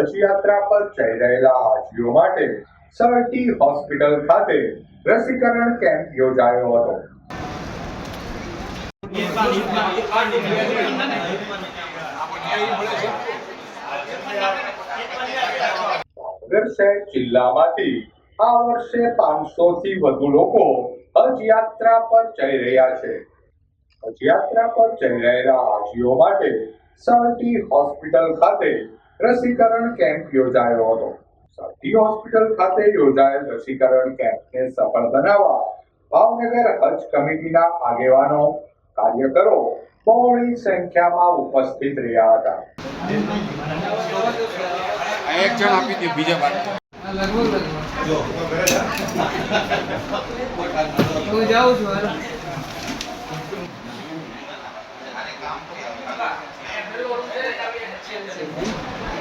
હજ યાત્રા પર જઈ રહેલા હાજીઓ માટે સરટી હોસ્પિટલ ખાતે રસીકરણ કેમ્પ યોજાયો હતો. જિલ્લામાંથી આ વર્ષે પાંચસો થી વધુ લોકો હજયાત્રા પર જઈ રહ્યા છે. હજયાત્રા પર જઈ રહેલા હાજીઓ માટે સરટી હોસ્પિટલ ખાતે રસીકરણ કેમ્પ યોજાયો હતો. સરટી હોસ્પિટલ ખાતે યોજાયેલ રસીકરણ કેમ્પને સફળ બનાવવા ભાવનગર હજ કમિટીના આગેવાનો કાર્યકરો બહોળી સંખ્યામાં ઉપસ્થિત રહ્યા હતા. એક જણ આપી દે બીજા લગભગ હું જાઉં છું હાલો.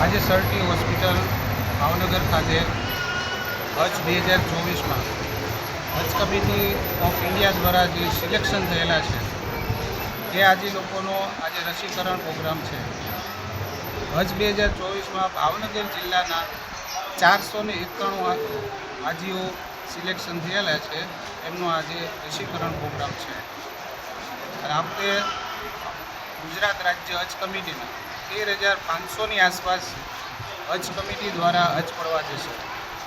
આજે સરટી હોસ્પિટલ ભાવનગર ખાતે હજ બે હજાર ચોવીસમાં હજ કમિટી ઓફ ઇન્ડિયા દ્વારા જે સિલેક્શન થયેલા છે, તે આજે લોકોનો આજે રસીકરણ પ્રોગ્રામ છે. હજ બે હજાર ચોવીસમાં ભાવનગર જિલ્લાના ચારસો ને એકાણું હાજીઓ સિલેક્શન થયેલા છે, એમનો આજે રસીકરણ પ્રોગ્રામ છે. આપણે ગુજરાત રાજ્ય હજ કમિટીના તેર હજાર પાંચસોની આસપાસ હજ કમિટી દ્વારા હજ પડવા જશે.